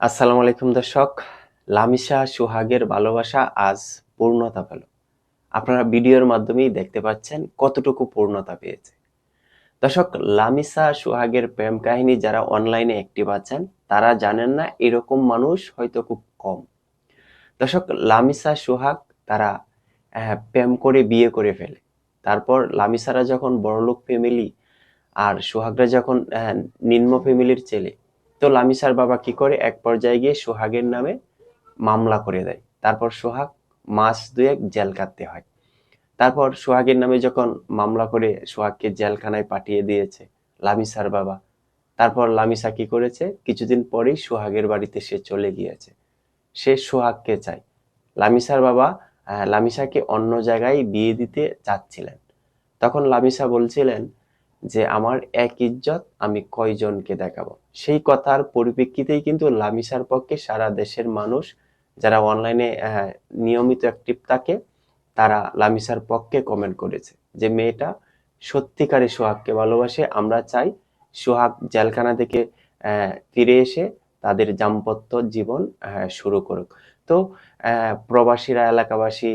আসসালামু আলাইকুম দর্শক। লামিশা সোহাগের ভালোবাসা আজ পূর্ণতা পেল। আপনারা ভিডিওর মাধ্যমেই দেখতে পাচ্ছেন কতটুকু পূর্ণতা পেয়েছে। দর্শক, লামিসা সোহাগের প্রেম কাহিনী যারা অনলাইনে অ্যাক্টিভ আছেন, তারা জানেন না এরকম মানুষ হয়তো খুব কম। দর্শক, লামিসা সোহাগ তারা প্রেম করে বিয়ে করে ফেলে। তারপর লামিসারা যখন বড়লোক ফ্যামিলি আর সোহাগরা যখন নিম্ন ফ্যামিলির ছেলে তো লামিসার বাবা কি করে? এক পর্যায়ে গিয়ে সোহাগের নামে মামলা করে দেয়। তারপর সোহাগ মাস দুয়েক জেল কাটতে হয়। তারপর সোহাগের নামে যখন মামলা করে সোহাগকে জেলখানায় পাঠিয়ে দিয়েছে লামিসার বাবা, তারপর লামিসা কি করেছে? কিছুদিন পরেই সোহাগের বাড়িতে সে চলে গিয়েছে। সে সোহাগকে চায়। লামিসার বাবা লামিসাকে অন্য জায়গায় বিয়ে দিতে চাচ্ছিলেন। তখন লামিসা বলছিলেন যে আমার এক ইজ্জত আমি কয়জনকে দেখাবো? সেই কথার পরিপ্রেক্ষিতেই কিন্তু লামিসার পক্ষে সারা দেশের মানুষ যারা অনলাইনে নিয়মিত অ্যাক্টিভ থাকে, তারা লামিসার পক্ষে কমেন্ট করেছে যে, মেয়েটা সত্যিকারে সোহাগকে ভালোবাসে, আমরা চাই সোহাগ জেলখানা থেকে ফিরে এসে তাদের দাম্পত্য জীবন শুরু করুক। তো প্রবাসীরা, এলাকাবাসী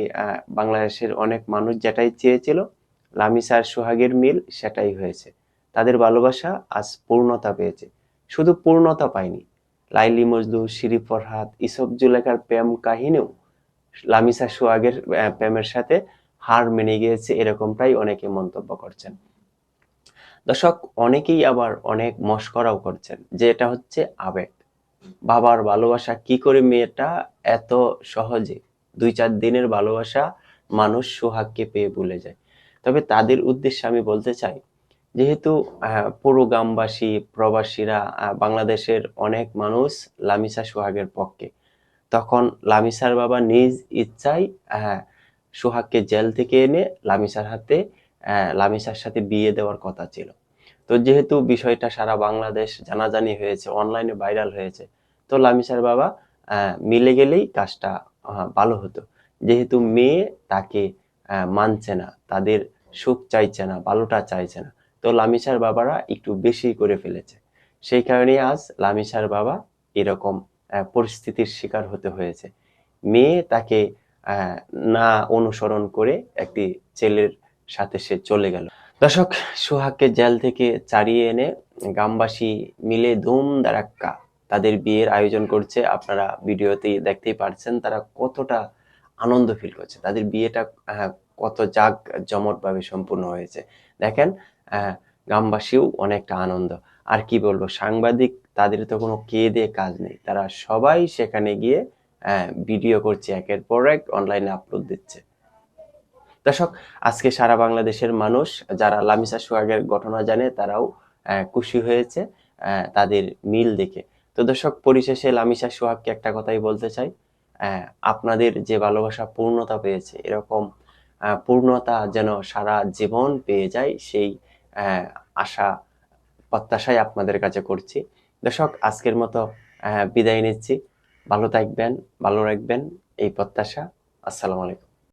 বাংলাদেশের অনেক মানুষ যেটাই চেয়েছিল লামিসা আর সোহাগের মিল সেটাই হয়েছে। তাদের ভালোবাসা আজ পূর্ণতা পেয়েছে। শুধু পূর্ণতা পায়নি, লাইলি মজদু শিরি ফরহাদ, ইসব জুলেখার প্রেম কাহিনীও লামিসা সোহাগের প্রেমের সাথে হার মেনে গিয়েছে এরকমটাই অনেকে মন্তব্য করছেন। দর্শক, অনেকেই আবার অনেক মস্করাও করছেন যে এটা হচ্ছে আবেগ। বাবার ভালোবাসা কি করে মেয়েটা এত সহজে দুই চার দিনের ভালোবাসা মানুষ সোহাগকে পেয়ে ভুলে যায়। তবে তাদের উদ্দেশ্যে আমি বলতে চাই, যেহেতু পুরো গ্রামবাসী, প্রবাসীরা বাংলাদেশের অনেক মানুষ লামিসা সোহাগের পক্ষে। তখন লামিসার বাবা নিজ ইচ্ছায় সোহাগকে জেল থেকে এনে লামিসার হাতে লামিসার সাথে বিয়ে দেওয়ার কথা ছিল। তো যেহেতু বিষয়টা সারা বাংলাদেশ জানাজানি হয়েছে, অনলাইনে ভাইরাল হয়েছে, তো লামিসার বাবা মিলে গেলেই কাজটা ভালো হতো। যেহেতু মেয়ে, তাকে মানছে না, তাদের সুখ চাইছে না, ভালোটা চাইছে না। তো লামিসার বাবারা একটু বেশি করে ফেলেছে। সেই কারণে আজ লামিসার বাবা এরকম পরিস্থিতির শিকার হতে হয়েছে। মেয়ে তাকে না অনুসরণ করে একটি ছেলের সাথে সে চলে গেল। দর্শক, সোহাগকে জেল থেকে চারিয়ে এনে গ্রামবাসী মিলে ধুম দারাক্কা তাদের বিয়ের আয়োজন করছে। আপনারা ভিডিওতে দেখতেই পারছেন তারা কতটা আনন্দ ফিল করছে। তাদের বিয়েটা কত জাক জমট ভাবে সম্পূর্ণ হয়েছে। দেখেন আহ, গ্রামবাসীও অনেকটা আনন্দ। আর কি বলব সাংবাদিক তাদের তো কোনো কে দিয়ে কাজ নেই। তারা সবাই সেখানে গিয়ে ভিডিও করছে একের পর এক অনলাইনে আপলোড দিচ্ছে। দর্শক আজকে সারা বাংলাদেশের মানুষ যারা লামিসা সোহাগের ঘটনা জানে তারাও খুশি হয়েছে তাদের মিল দেখে। তো দর্শক পরিশেষে লামিসা সোহাগকে একটা কথাই বলতে চাই। আপনাদের যে ভালোবাসা পূর্ণতা পেয়েছে, এরকম পূর্ণতা যেন সারা জীবন পেয়ে যায়, সেই আশা, প্রত্যাশাই আপনাদের কাছে করছি। দর্শক, আজকের মতো বিদায় নিচ্ছি। ভালো থাকবেন, ভালো রাখবেন, এই প্রত্যাশা। আসসালামু আলাইকুম।